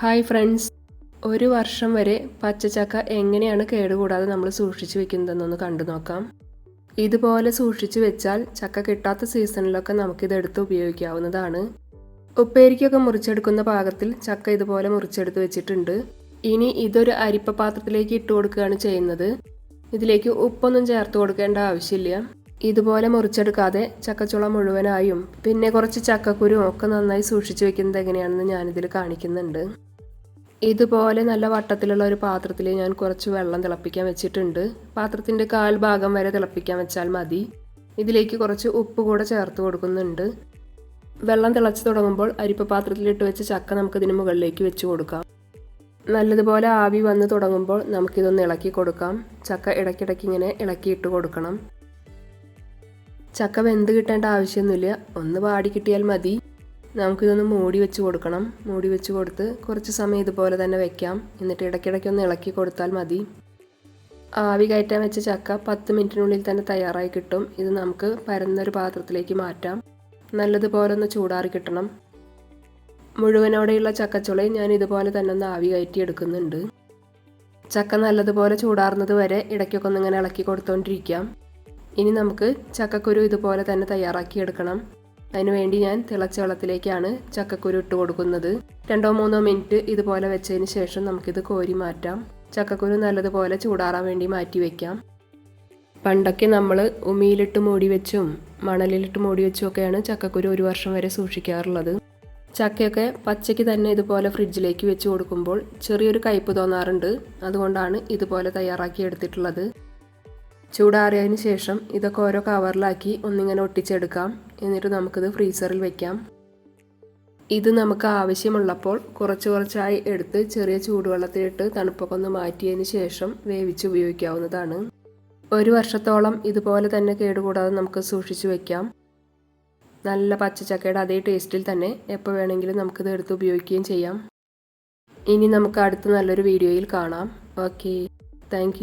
Hi friends. ഒരു വർഷം വരെ പച്ചച്ചക്ക എങ്ങനെയാണ് കേടുകൂടാതെ നമ്മൾ സൂക്ഷിച്ചു വെക്കുന്നതെന്നൊന്ന് കണ്ടു നോക്കാം. ഇതുപോലെ സൂക്ഷിച്ചു വെച്ചാൽ ചക്ക കിട്ടാത്ത സീസണിലൊക്കെ നമുക്കിത് എടുത്ത് ഉപയോഗിക്കാവുന്നതാണ്. ഉപ്പേരിക്കൊക്കെ മുറിച്ചെടുക്കുന്ന പാകത്തിൽ ചക്ക ഇതുപോലെ മുറിച്ചെടുത്ത് വെച്ചിട്ടുണ്ട്. ഇനി ഇതൊരു അരിപ്പ പാത്രത്തിലേക്ക് ഇട്ട് കൊടുക്കുകയാണ് ചെയ്യുന്നത്. ഇതിലേക്ക് ഉപ്പൊന്നും ചേർത്ത് കൊടുക്കേണ്ട ആവശ്യമില്ല. ഇതുപോലെ മുറിച്ചെടുക്കാതെ ചക്കച്ചുള മുഴുവനായും പിന്നെ കുറച്ച് ചക്കക്കുരും ഒക്കെ നന്നായി സൂക്ഷിച്ചു വെക്കുന്നത് എങ്ങനെയാണെന്ന് ഞാനിതിൽ കാണിക്കുന്നുണ്ട്. ഇതുപോലെ നല്ല വട്ടത്തിലുള്ള ഒരു പാത്രത്തിൽ ഞാൻ കുറച്ച് വെള്ളം തിളപ്പിക്കാൻ വെച്ചിട്ടുണ്ട്. പാത്രത്തിന്റെ കാൽ ഭാഗം വരെ തിളപ്പിക്കാൻ വെച്ചാൽ മതി. ഇതിലേക്ക് കുറച്ച് ഉപ്പ് കൂടെ ചേർത്ത് കൊടുക്കുന്നുണ്ട്. വെള്ളം തിളച്ച് തുടങ്ങുമ്പോൾ അരിപ്പ പാത്രത്തിലിട്ട് വെച്ച് ചക്ക നമുക്കിതിന് മുകളിലേക്ക് വെച്ച് കൊടുക്കാം. നല്ലതുപോലെ ആവി വന്ന് തുടങ്ങുമ്പോൾ നമുക്കിതൊന്ന് ഇളക്കി കൊടുക്കാം. ചക്ക ഇടയ്ക്കിടയ്ക്ക് ഇങ്ങനെ ഇളക്കിയിട്ട് കൊടുക്കണം. ചക്ക വെന്ത് കിട്ടേണ്ട ആവശ്യമൊന്നുമില്ല. ഒന്ന് വാടി കിട്ടിയാൽ മതി. നമുക്കിതൊന്ന് മൂടി വെച്ച് കൊടുക്കണം. മൂടി വെച്ച് കൊടുത്ത് കുറച്ച് സമയം ഇതുപോലെ തന്നെ വെക്കാം. എന്നിട്ട് ഇടയ്ക്കിടയ്ക്ക് ഒന്ന് ഇളക്കി കൊടുത്താൽ മതി. ആവി കയറ്റാൻ വെച്ച ചക്ക പത്ത് മിനിറ്റിനുള്ളിൽ തന്നെ തയ്യാറായി കിട്ടും. ഇത് നമുക്ക് പരന്നൊരു പാത്രത്തിലേക്ക് മാറ്റാം. നല്ലതുപോലെ ഒന്ന് ചൂടാറി കിട്ടണം. മുഴുവനോടെയുള്ള ചക്കച്ചുളയും ഞാൻ ഇതുപോലെ തന്നെ ഒന്ന് ആവി കയറ്റി എടുക്കുന്നുണ്ട്. ചക്ക നല്ലതുപോലെ ചൂടാറുന്നത് വരെ ഇടയ്ക്കൊക്കെ ഒന്ന് ഇങ്ങനെ ഇളക്കി കൊടുത്തുകൊണ്ടിരിക്കാം ഇനി നമുക്ക് ചക്കക്കുരു ഇതുപോലെ തന്നെ തയ്യാറാക്കി എടുക്കണം. അതിനുവേണ്ടി ഞാൻ തിളച്ച വെള്ളത്തിലേക്കാണ് ചക്കക്കുരു ഇട്ട് കൊടുക്കുന്നത്. രണ്ടോ മൂന്നോ മിനിറ്റ് ഇതുപോലെ വെച്ചതിന് ശേഷം നമുക്കിത് കോരി മാറ്റാം. ചക്കക്കുരു നല്ലതുപോലെ ചൂടാറാൻ വേണ്ടി മാറ്റി വെക്കാം. പണ്ടൊക്കെ നമ്മൾ ഉമിയിലിട്ട് മൂടി വെച്ചും മണലിലിട്ട് മൂടി വെച്ചും ഒക്കെയാണ് ചക്കക്കുരു ഒരു വർഷം വരെ സൂക്ഷിക്കാറുള്ളത്. ചക്കയൊക്കെ പച്ചയ്ക്ക് തന്നെ ഇതുപോലെ ഫ്രിഡ്ജിലേക്ക് വെച്ച് കൊടുക്കുമ്പോൾ ചെറിയൊരു കയ്പ് തോന്നാറുണ്ട്. അതുകൊണ്ടാണ് ഇതുപോലെ തയ്യാറാക്കി എടുത്തിട്ടുള്ളത്. ചൂടാറിയതിന് ശേഷം ഇതൊക്കെ ഓരോ കവറിലാക്കി ഒന്നിങ്ങനെ ഒട്ടിച്ചെടുക്കാം. എന്നിട്ട് നമുക്കിത് ഫ്രീസറിൽ വെക്കാം. ഇത് നമുക്ക് ആവശ്യമുള്ളപ്പോൾ കുറച്ച് കുറച്ചായി എടുത്ത് ചെറിയ ചൂടുവെള്ളത്തിലിട്ട് തണുപ്പൊക്കെ ഒന്ന് മാറ്റിയതിന് ശേഷം വേവിച്ച് ഉപയോഗിക്കാവുന്നതാണ്. ഒരു വർഷത്തോളം ഇതുപോലെ തന്നെ കേടുകൂടാതെ നമുക്ക് സൂക്ഷിച്ചു വെക്കാം. നല്ല പച്ചച്ചക്കയുടെ അതേ ടേസ്റ്റിൽ തന്നെ എപ്പോൾ വേണമെങ്കിലും നമുക്കിത് എടുത്ത് ഉപയോഗിക്കുകയും ചെയ്യാം. ഇനി നമുക്ക് അടുത്ത നല്ലൊരു വീഡിയോയിൽ കാണാം. ഓക്കെ. താങ്ക്